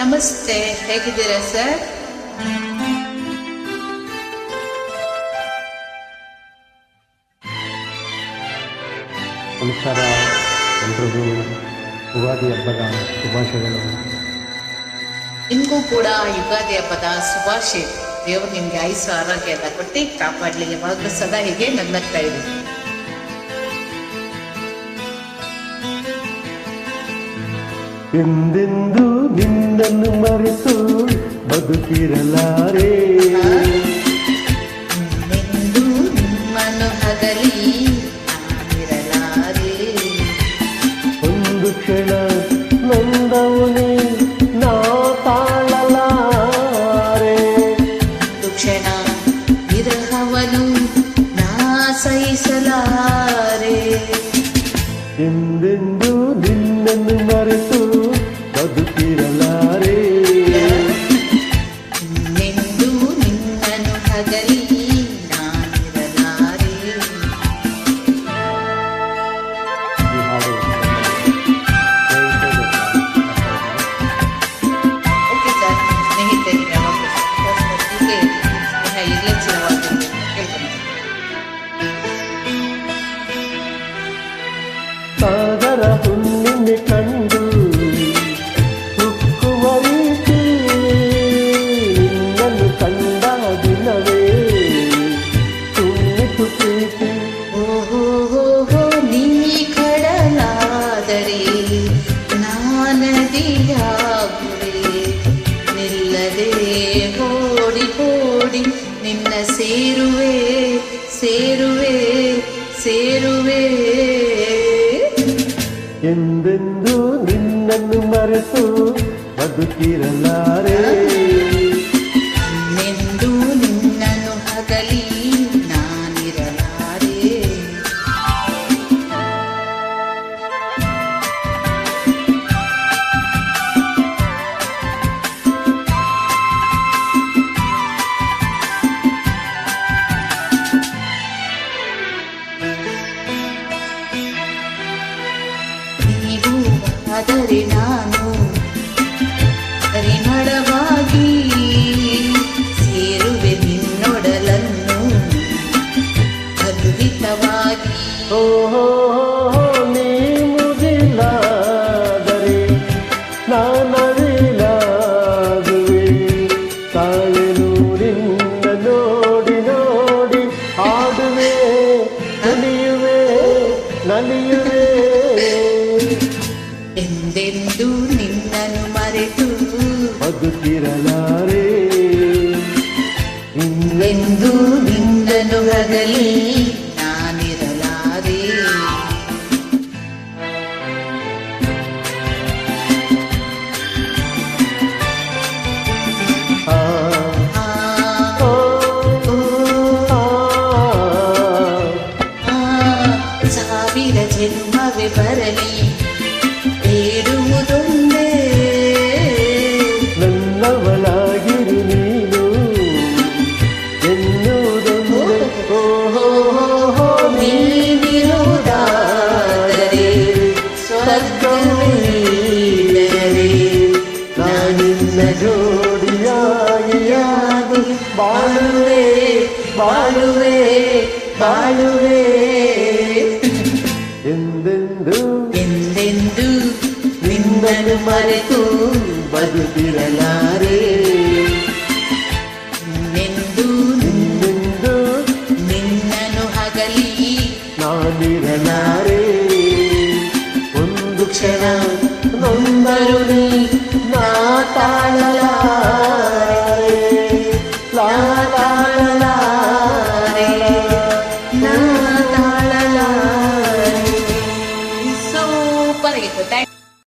ನಮಸ್ತೆ ಹೇಗಿದ್ದೀರಾ ಸರ್? ನಮಸ್ಕಾರ ಎಲ್ರಿಗೂ ಯುಗಾದಿ ಹಬ್ಬದ ಶುಭಾಶಯಗಳು. ನಿಮಗೂ ಕೂಡ ಯುಗಾದಿ ಹಬ್ಬದ ಶುಭಾಶಯ. ದೇವರು ನಿಮಗೆ ಆಯುಸ್ಸು ಆರೋಗ್ಯ ಎಲ್ಲ ಕೊಟ್ಟು ಕಾಪಾಡಲಿ. ಯಾವಾಗಲೂ ಸದಾ ಹೀಗೆ ನಗ್ನಗ್ತಾ ಇದೆ ಎಂದೆಂದು ನಿನ್ನನ್ನು ಮರೆತು ಬದುಕಿರಲಾರೆ? ಒಂದು ಕ್ಷಣ ನೊಂದವನೇ ನಾ ತಾಳಲಾರೆ? ಒಂದು ಕ್ಷಣ ವಿರಹವನು ನಾ ಸಹಿಸಲಾರೆ? ಎಂದೆಂದು ನಿನ್ನನ್ನು ಮರೆತು ಸಾಗರ ಹುಣ್ಣಿಮೆ ಕಂಡು ಉಕ್ಕುವ ರೀತಿ ನಿನ್ನನ್ನು ಕಂಡ ದಿನವೇ ತುಂಬಿತು ಪ್ರೀತಿ ಓಹೋ ನೀ ಕಡಲಾದರೆ ನಾನದಿಯಾಗುವೆ ನಿಲ್ಲದೆ ಓಡಿ ಓಡಿ ನಿನ್ನ ಸೇರುವೆ ಸೇರುವೆ ಸೇರುವೆ ಎಂದೆಂದು ನಿನ್ನನ್ನು ಮರೆತು ಬದುಕಿರಲಾರೆ. ನಿನ್ನನ್ನು ಹಗಲಿ ಆದರೆ ನಾನು ಪರಿಮಳವಾಗಿ ಸೇರುವೆ ನಿನ್ನೊಡಲನ್ನು ಅದ್ಭುತವಾಗಿ. ಓಹೋ ನೀ ಮುಗಿಲಾದರೆ ನಾನವಿಲಾಗುವೆ ತಾಳೆನು ಎಂದು ನಿಂದನು ಹಗಲಿ. വാഴുവേ വാഴുവേ വാഴുവേ. എന്തെന്തു എന്തെന്തു നിന്നലും മരക്കൂ ബതുതിരലാരേ നിന്നെന്തു നിന്നെന്തു നിന്നനു ഹകലി നാനിരലാരേ ಒಂದು ಕ್ಷಣ